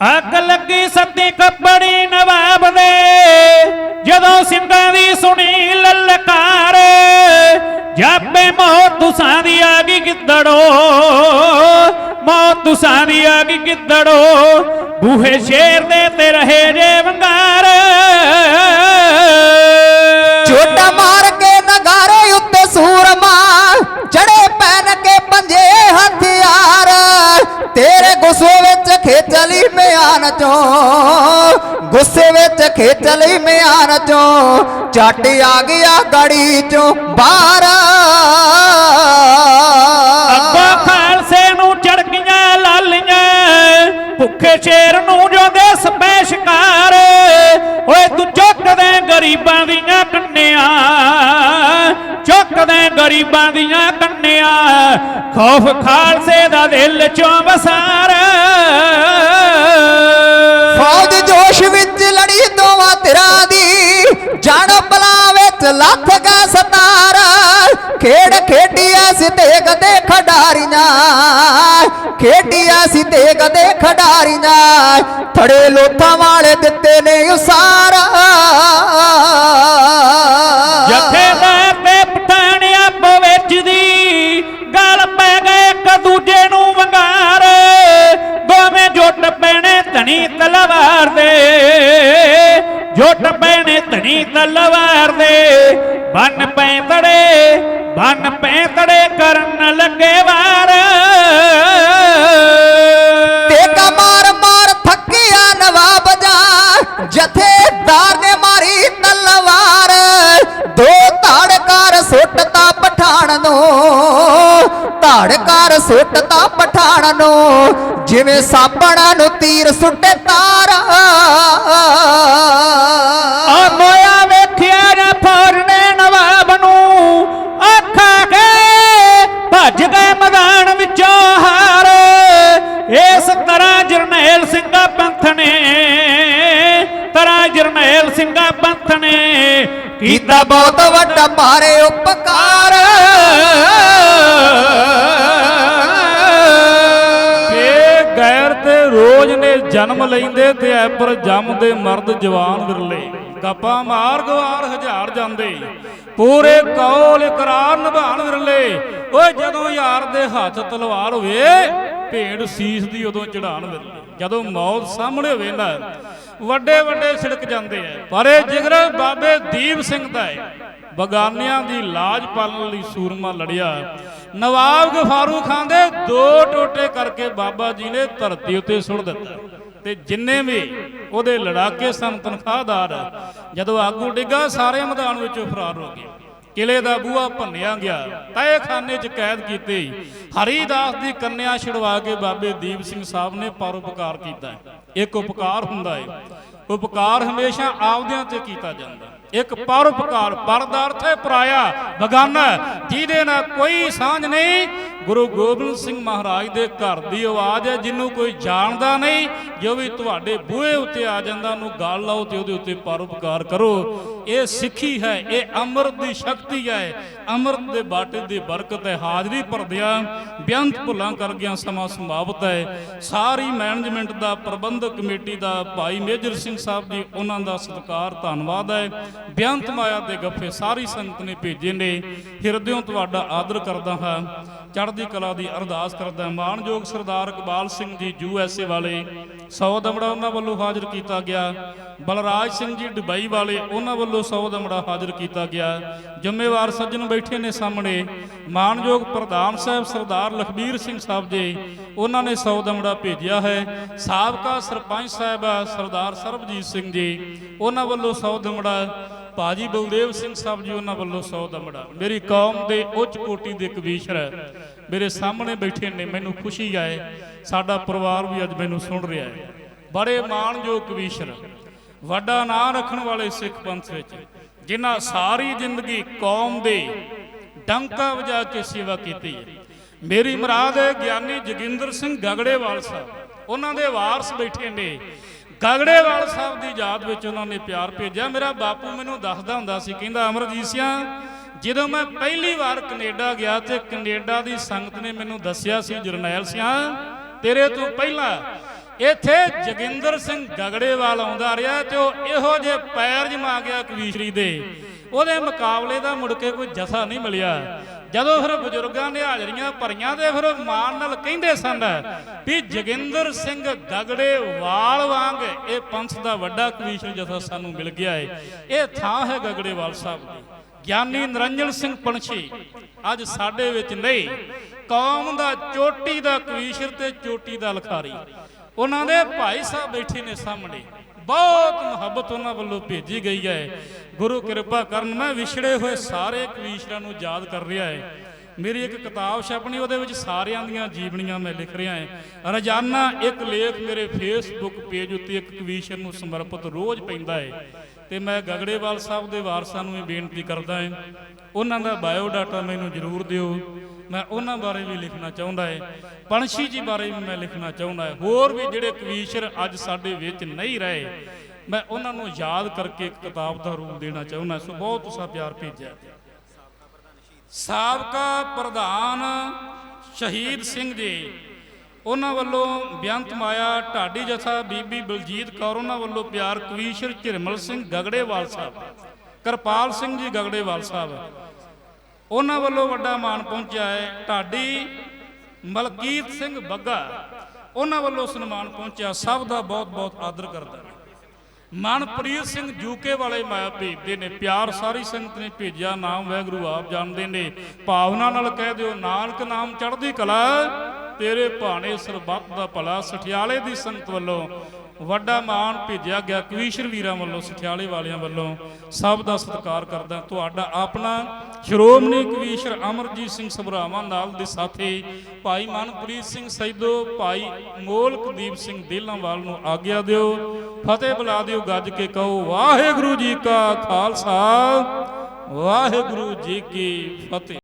ਅੱਗ ਲੱਗੀ ਸੱਤੀ ਕੱਪੜੀ ਨਵਾਬ ਦੇ। ਜਦੋਂ ਸਿੰਘਾਂ ਦੀ ਸੁਣੀ ਲਲਕਾਰ, ਜਾਪੇ ਮੌਤ ਤੁਸਾਂ ਦੀ ਆ ਗਈ ਗਿੱਦੜੋ। ਮੌਤ ਤੁਸਾਂ ਦੀ ਆ ਗਈ ਗਿੱਦੜੋ। ਬੂਹੇ ਸ਼ੇਰ ਦੇ ਤੇ ਰਹੇ ਜੇ ਵੰਗਾਰ। ਛੋਟਾ ਮਾਰ ਕੇ ਨਗਾਰੇ ਉੱਤੇ ਸੂਰਮਾ ਚੜੇ ਪੈਨ ਕੇ ਪੰਜੇ ਹਥਿਆਰ। ਤੇਰੇ ਗੁੱਸੇ ਮਿਆਨ ਚੋਂ ਗੁੱਸੇ ਵਿੱਚ ਖੇਚ ਲਈ ਮਿਆਨ ਚੋਂ ਚੱਟ ਆ ਗਿਆ ਗੜੀ ਚੋਂ ਬਾਹਰ। ਅੱਗੋਂ ਖਾਲਸੇ ਨੂੰ ਚੜਕੀਆਂ ਲਾਲੀਆਂ, ਭੁੱਖੇ ਸ਼ੇਰ ਨੂੰ ਜੋ ਦੇ ਸਪੈ ਸ਼ਿਕਾਰ ਓਏ ਤੂੰ ਚੁੱਕਦੇ ਗਰੀਬਾਂ ਦੀਆਂ ਕੰਨਿਆਂ ਚੁੱਕਦੇ ਗਰੀਬਾਂ ਦੀਆਂ ਕੰਨਿਆਂ। ਖੌਫ ਖਾਲਸੇ ਦਾ ਦਿਲ ਚੋਂ ਵਸਾਰ। ਫੌਜ ਜੋਸ਼ ਵਿੱਚ ਲੜੀ ਦੋਵਾਂ ਧਿਰਾਂ ਦੀ। ਜੜ ਬਲਾ ਵਿੱਚ ਲੱਥ ਗਾ ਸਤਾਰ। ਖੇਡ ਖੇਡੀਆਂ ਸੀ ਤੇ ਕਦੇ ਖਡਾਰੀਆਂ। ਖੇਡੀਆਂ ਸੀ ਤੇ ਕਦੇ ਖਡਾਰੀਆਂ। ਥੜੇ ਲੋਥਾਂ ਵਾਲੇ ਦਿੱਤੇ ਨੇ ਉਸਾਰਾ। ਦੇ। ਜੁੱਟ ਪੈਣੇ ਧਣੀ ਤਲਵਾਰ ਦੇ। ਬੰਨ ਪੈ ਤੜੇ ਬੰਨ ਪੈ ਤੜੇ ਕਰਨ ਲੱਗੇ ਵਾਰ। ਟੇਕਾ ਮਾਰ ਮਾਰ ਥੱਕਿਆ ਨਵਾਬ ਜਾ। ਜਥੇਦਾਰ ਨੇ ਮਾਰੀ ਤਲਵਾਰ। ਦੋ ਧਾੜਕਾਰ ਸੁੱਟਤਾ ਪਠਾਣ ਨੂੰ। ਧਾੜਕਾਰ ਸੁੱਟਤਾ ਪਠਾਣ ਨੂੰ। ਜਿਵੇਂ ਸਾਪਣਾ ਨੂੰ ਤੀਰ ਸੁੱਟੇ ਸਿੰਘਾ ਪੰਥ ਨੇ ਕੀਤਾ ਬਹੁਤ ਵੱਡਾ ਭਾਰੇ ਉਪਕਾਰ। ਇਹ ਗੈਰ ਤੇ ਰੋਜ਼ ਨੇ ਜਨਮ ਲੈਂਦੇ ਤੇ ਐਪਰ ਜੰਮਦੇ ਮਰਦ ਜਵਾਨ ਵਿਰਲੇ। ਗੱਪਾਂ ਮਾਰ ਗਵਾਰ ਹਜ਼ਾਰ ਜਾਂਦੇ। ਪੂਰੇ ਕੌਲ ਇਕਰਾਰ ਨਿਭਾਣ ਵਿਰਲੇ। ਓਏ ਜਦੋਂ ਯਾਰ ਦੇ ਹੱਥ ਤਲਵਾਰ ਹੋਵੇ ਭੇਡ ਸੀਸ ਦੀ ਉਦੋਂ ਚੜਾਣ ਵਿਰਲੇ ਜਦੋਂ ਮੌਤ ਸਾਹਮਣੇ ਹੋਵੇ ਨਾ, ਵੱਡੇ ਵੱਡੇ ਸਿੜਕ ਜਾਂਦੇ ਐ ਪਰ ਇਹ ਜਿਗਰ ਬਾਬੇ ਦੀਪ ਸਿੰਘ ਦਾ ਹੈ। ਬਗਾਨਿਆਂ ਦੀ ਲਾਜ ਪਾਲਣ ਲਈ ਸੂਰਮਾ ਲੜਿਆ। ਨਵਾਬ ਗਫਾਰੂ ਖਾਨ ਦੇ ਦੋ ਟੋਟੇ ਕਰਕੇ ਬਾਬਾ ਜੀ ਨੇ ਧਰਤੀ ਉੱਤੇ ਸੁੱਟ ਦਿੱਤਾ। ਤੇ ਜਿੰਨੇ ਵੀ ਉਹਦੇ ਲੜਾਕੇ ਸਨ ਤਨਖਾਹਦਾਰ, ਜਦੋਂ ਆਗੂ ਡਿੱਗਾ, ਸਾਰੇ ਮੈਦਾਨ ਵਿੱਚੋਂ ਫਰਾਰ ਹੋ ਗਏ। ਕਿਲੇ ਦਾ ਬੂਹਾ ਭੰਨਿਆ ਗਿਆ। ਤਹਿਖਾਨੇ 'ਚ ਕੈਦ ਕੀਤੇ ਹਰੀਦਾਸ ਦੀ ਕੰਨਿਆ ਛੁਡਵਾ ਕੇ ਬਾਬੇ ਦੀਪ ਸਿੰਘ ਸਾਹਿਬ ਨੇ ਪਰਉਪਕਾਰ ਕੀਤਾ ਇੱਕ ਉਪਕਾਰ ਹੁੰਦਾ ਹੈ। ਉਪਕਾਰ ਹਮੇਸ਼ਾ ਆਪਦਿਆਂ ਤੇ ਕੀਤਾ ਜਾਂਦਾ ਇੱਕ ਪਰਉਪਕਾਰ ਪਰਦਾਰਥ ਹੈ, ਪਰਾਇਆ, ਬਗਾਨਾ ਜਿਹਦੇ ਨਾਲ ਕੋਈ ਸਾਂਝ ਨਹੀਂ ਗੁਰੂ ਗੋਬਿੰਦ ਸਿੰਘ ਮਹਾਰਾਜ ਦੇ ਘਰ ਦੀ ਆਵਾਜ਼ ਹੈ ਜਿਹਨੂੰ ਕੋਈ ਜਾਣਦਾ ਨਹੀਂ, ਜੋ ਵੀ ਤੁਹਾਡੇ ਬੂਹੇ ਉੱਤੇ ਆ ਜਾਂਦਾ, ਉਹਨੂੰ ਗਾਲ ਲਾਓ ਤੇ ਉਹਦੇ ਉੱਤੇ ਪਰਉਪਕਾਰ ਕਰੋ। ਇਹ ਸਿੱਖੀ ਹੈ, ਇਹ ਅੰਮ੍ਰਿਤ ਦੀ ਸ਼ਕਤੀ ਹੈ। ਅੰਮ੍ਰਿਤ ਦੇ ਬਾਟੇ ਦੀ ਬਰਕਤ ਹੈ, ਹਾਜ਼ਰੀ ਭਰਦਿਆਂ ਬੇਅੰਤ ਭੁੱਲਾਂ ਕਰ ਗਿਆ ਸਮਾਂ ਸਮਾਪਤ ਹੈ। ਸਾਰੀ ਮੈਨੇਜਮੈਂਟ ਦਾ, ਪ੍ਰਬੰਧਕ ਕਮੇਟੀ ਦਾ, ਭਾਈ ਮੇਜਰ ਸਿੰਘ ਸਾਹਿਬ ਜੀ, ਉਹਨਾਂ ਦਾ ਸਤਿਕਾਰ, ਧੰਨਵਾਦ ਹੈ। ਬੇਅੰਤ ਮਾਇਆ ਦੇ ਗੱਫੇ ਸਾਰੀ ਸੰਗਤ ਨੇ ਭੇਜੇ ਨੇ। ਹਿਰਦਿਓਂ ਤੁਹਾਡਾ ਆਦਰ ਕਰਦਾ ਹਾਂ। ਚੜ੍ਹਦੀ ਕਲਾ ਦੀ ਅਰਦਾਸ ਕਰਦਾ ਮਾਨਯੋਗ ਸਰਦਾਰ Iqbal Singh ji, U S A ਵਾਲੇ, ਸੌ ਦਮੜਾ ਉਹਨਾਂ ਵੱਲੋਂ ਹਾਜ਼ਰ ਕੀਤਾ ਗਿਆ। ਬਲਰਾਜ ਸਿੰਘ ਜੀ ਦੁਬਈ ਵਾਲੇ, ਉਹਨਾਂ ਵੱਲੋਂ ਸੌ ਦਮੜਾ ਹਾਜ਼ਰ ਕੀਤਾ ਗਿਆ। ਜ਼ਿੰਮੇਵਾਰ ਸੱਜਣ ਬੈਠੇ ਨੇ ਸਾਹਮਣੇ। ਮਾਣਯੋਗ ਪ੍ਰਧਾਨ ਸਾਹਿਬ ਸਰਦਾਰ ਲਖਬੀਰ ਸਿੰਘ ਸਾਹਿਬ ਜੀ, ਉਹਨਾਂ ਨੇ ਸੌ ਦਮੜਾ ਭੇਜਿਆ ਹੈ। ਸਾਬਕਾ ਸਰਪੰਚ ਸਾਹਿਬ ਸਰਦਾਰ ਸਰਬਜੀਤ ਸਿੰਘ ਜੀ, ਉਹਨਾਂ ਵੱਲੋਂ ਸੌ ਦਮੜਾ ਭਾਜੀ ਬਲਦੇਵ ਸਿੰਘ ਸਾਹਿਬ ਜੀ ਉਹਨਾਂ ਵੱਲੋਂ ਸੌ ਦਮੜਾ ਮੇਰੀ ਕੌਮ ਦੇ ਉੱਚ ਕੋਟੀ ਦੇ ਕਵੀਸ਼ਰ ਮੇਰੇ ਸਾਹਮਣੇ ਬੈਠੇ ਨੇ, ਮੈਨੂੰ ਖੁਸ਼ੀ ਹੈ ਸਾਡਾ ਪਰਿਵਾਰ ਵੀ ਅੱਜ ਮੈਨੂੰ ਸੁਣ ਰਿਹਾ ਹੈ। ਬੜੇ ਮਾਣਯੋਗ ਕਵੀਸ਼ਰ ਵੱਡਾ ਨਾਂ ਰੱਖਣ ਵਾਲੇ ਸਿੱਖ ਪੰਥ ਵਿੱਚ, ਜਿਨ੍ਹਾਂ ਸਾਰੀ ਜ਼ਿੰਦਗੀ ਕੌਮ ਦੇ ਡੰਕਾ ਵਜਾ ਕੇ ਸੇਵਾ ਕੀਤੀ ਹੈ। ਮੇਰੀ ਮੁਰਾਦ ਹੈ ਗਿਆਨੀ ਜੋਗਿੰਦਰ ਸਿੰਘ ਗਗੜੇਵਾਲ ਸਾਹਿਬ। ਉਹਨਾਂ ਦੇ ਵਾਰਸ ਬੈਠੇ ਨੇ। ਗਗੜੇਵਾਲ ਸਾਹਿਬ ਦੀ ਯਾਦ ਵਿੱਚ ਉਹਨਾਂ ਨੇ ਪਿਆਰ ਭੇਜਿਆ। ਮੇਰਾ ਬਾਪੂ ਮੈਨੂੰ ਦੱਸਦਾ ਹੁੰਦਾ ਸੀ, ਕਹਿੰਦਾ, ਅਮਰਜੀਤ ਸਿਆ, ਜਦੋਂ ਮੈਂ ਪਹਿਲੀ ਵਾਰ ਕੈਨੇਡਾ ਗਿਆ ਤੇ ਕੈਨੇਡਾ ਦੀ ਸੰਗਤ ਨੇ ਮੈਨੂੰ ਦੱਸਿਆ ਸੀ, ਜਰਨੈਲ ਸਿਆ, ਤੇਰੇ ਤੋਂ ਪਹਿਲਾਂ ਇੱਥੇ ਜੋਗਿੰਦਰ ਸਿੰਘ ਗਗੜੇਵਾਲ ਆਉਂਦਾ ਰਿਹਾ ਤੇ ਉਹ ਇਹੋ ਜੇ ਪੈਰ ਜਮਾ ਗਿਆ ਕਵੀਸ਼ਰੀ ਦੇ। ਉਹਦੇ ਮੁਕਾਬਲੇ ਦਾ ਮੁੜ ਕੇ ਕੋਈ ਜਥਾ ਨਹੀਂ ਮਿਲਿਆ। ਜਦੋਂ ਫਿਰ ਬਜ਼ੁਰਗਾਂ ਨੇ ਹਾਜ਼ਰੀਆਂ ਭਰੀਆਂ ਤੇ ਫਿਰ ਮਾਣ ਨਾਲ ਕਹਿੰਦੇ ਸਨ ਵੀ ਜੋਗਿੰਦਰ ਸਿੰਘ ਗਗੜੇਵਾਲ ਵਾਂਗ ਇਹ ਪੰਥ ਦਾ ਵੱਡਾ ਕਵੀਸ਼ਰ ਜਥਾ ਸਾਨੂੰ ਮਿਲ ਗਿਆ ਹੈ ਇਹ ਥਾਂ ਹੈ ਗਗੜੇਵਾਲ ਸਾਹਿਬ ਦੀ। ਗਿਆਨੀ ਨਰੰਜਨ ਸਿੰਘ ਪੰਛੀ, ਅੱਜ ਸਾਡੇ ਵਿੱਚ ਨਹੀਂ, ਕੌਮ ਦਾ ਚੋਟੀ ਦਾ ਕਵੀਸ਼ਰ ਤੇ ਚੋਟੀ ਦਾ ਲਖਾਰੀ। ਉਹਨਾਂ ਦੇ ਭਾਈ ਸਾਹਿਬ ਬੈਠੇ ਨੇ ਸਾਹਮਣੇ। ਬਹੁਤ ਮੁਹੱਬਤ ਉਹਨਾਂ ਵੱਲੋਂ ਭੇਜੀ ਗਈ ਹੈ। ਗੁਰੂ ਕਿਰਪਾ ਕਰਨ ਮੈਂ ਵਿਛੜੇ ਹੋਏ ਸਾਰੇ ਕਵੀਸ਼ਰਾਂ ਨੂੰ ਯਾਦ ਕਰ ਰਿਹਾ ਹੈ। ਮੇਰੀ ਇੱਕ ਕਿਤਾਬ ਛਪਣੀ ਉਹਦੇ ਵਿੱਚ ਸਾਰਿਆਂ ਦੀਆਂ ਜੀਵਨੀਆਂ ਮੈਂ ਲਿਖ ਰਿਹਾ ਹਾਂ। ਰੋਜ਼ਾਨਾ ਇੱਕ ਲੇਖ ਮੇਰੇ ਫੇਸਬੁੱਕ ਪੇਜ ਉੱਤੇ ਇੱਕ ਕਵੀਸ਼ਰ ਨੂੰ ਸਮਰਪਿਤ ਰੋਜ਼ ਪੈਂਦਾ ਹੈ ਤੇ ਮੈਂ ਗਗੜੇਵਾਲ ਸਾਹਿਬ ਦੇ ਵਾਰਸਾਂ ਨੂੰ ਇਹ ਬੇਨਤੀ ਕਰਦਾ ਹਾਂ। ਉਹਨਾਂ ਦਾ ਬਾਇਓ ਡਾਟਾ ਮੈਨੂੰ ਜ਼ਰੂਰ ਦਿਓ। ਮੈਂ ਉਹਨਾਂ ਬਾਰੇ ਵੀ ਲਿਖਣਾ ਚਾਹੁੰਦਾ ਹੈ ਪੰਛੀ ਜੀ ਬਾਰੇ ਵੀ ਮੈਂ ਲਿਖਣਾ ਚਾਹੁੰਦਾ ਹੈ ਹੋਰ ਵੀ ਜਿਹੜੇ ਕਵੀਸ਼ਰ ਅੱਜ ਸਾਡੇ ਵਿੱਚ ਨਹੀਂ ਰਹੇ, ਮੈਂ ਉਹਨਾਂ ਨੂੰ ਯਾਦ ਕਰਕੇ ਇੱਕ ਕਿਤਾਬ ਦਾ ਰੂਪ ਦੇਣਾ ਚਾਹੁੰਦਾ। ਸੋ ਬਹੁਤ ਤੁਸੀਂ ਪਿਆਰ ਭੇਜਿਆ। ਸਾਬਕਾ ਪ੍ਰਧਾਨ ਸ਼ਹੀਦ ਸਿੰਘ ਜੀ, ਉਹਨਾਂ ਵੱਲੋਂ ਬੇਅੰਤ ਮਾਇਆ ਢਾਡੀ ਜਥਾ ਬੀਬੀ ਬਲਜੀਤ ਕੌਰ, ਉਹਨਾਂ ਵੱਲੋਂ ਪਿਆਰ ਕਵੀਸ਼ਰ ਝਿਰਮਲ ਸਿੰਘ ਗਗੜੇਵਾਲ ਸਾਹਿਬ, ਕਿਰਪਾਲ ਸਿੰਘ ਜੀ ਗਗੜੇਵਾਲ ਸਾਹਿਬ ਉਹਨਾਂ ਵੱਲੋਂ ਵੱਡਾ ਮਾਣ ਪਹੁੰਚਿਆ ਹੈ। ਢਾਡੀ ਮਲਕੀਤ ਸਿੰਘ ਬੱਗਾ ਉਹਨਾਂ ਵੱਲੋਂ ਸਨਮਾਨ ਪਹੁੰਚਿਆ। ਸਭ ਦਾ ਬਹੁਤ ਬਹੁਤ ਆਦਰ ਕਰਦਾ ਮਨਪ੍ਰੀਤ ਸਿੰਘ ਜੂਕੇ ਵਾਲੇ ਮਾਇਆ ਭੇਜਦੇ ਨੇ। ਪਿਆਰ ਸਾਰੀ ਸੰਗਤ ਨੇ ਭੇਜਿਆ। ਨਾਮ ਵੈਗਰੂ ਆਪ ਜਾਣਦੇ ਨੇ। ਭਾਵਨਾ ਨਾਲ ਕਹਿ ਦਿਓ, ਨਾਨਕ ਨਾਮ ਚੜ੍ਹਦੀ ਕਲਾ, ਤੇਰੇ ਭਾਣੇ ਸਰਬੱਤ ਦਾ ਭਲਾ। ਸਠਿਆਲੇ ਦੀ ਸੰਗਤ ਵੱਲੋਂ ਵੱਡਾ ਮਾਣ ਭੇਜਿਆ ਗਿਆ ਕਵੀਸ਼ਰ ਵੀਰਾਂ ਵੱਲੋਂ, ਸਠਿਆਲੇ ਵਾਲਿਆਂ ਵੱਲੋਂ। ਸਭ ਦਾ ਸਤਿਕਾਰ ਕਰਦਾ ਤੁਹਾਡਾ ਆਪਣਾ। ਸ਼੍ਰੋਮਣੀ ਕਵੀਸ਼ਰ ਅਮਰਜੀਤ ਸਿੰਘ ਸਭਰਾਵਾਂ ਨਾਲ ਦੇ ਸਾਥੀ ਭਾਈ ਮਨਪ੍ਰੀਤ ਸਿੰਘ ਸੈਦੋ, ਭਾਈ ਮੋਲਕਦੀਪ ਸਿੰਘ ਦੇਲਾਂਵਾਲ ਨੂੰ ਆਗਿਆ ਦਿਓ। ਫਤਿਹ ਬੁਲਾ ਦਿਓ, ਗੱਜ ਕੇ ਕਹੋ, ਵਾਹਿਗੁਰੂ ਜੀ ਕਾ ਖਾਲਸਾ, ਵਾਹਿਗੁਰੂ ਜੀ ਕੀ ਫਤਿਹ।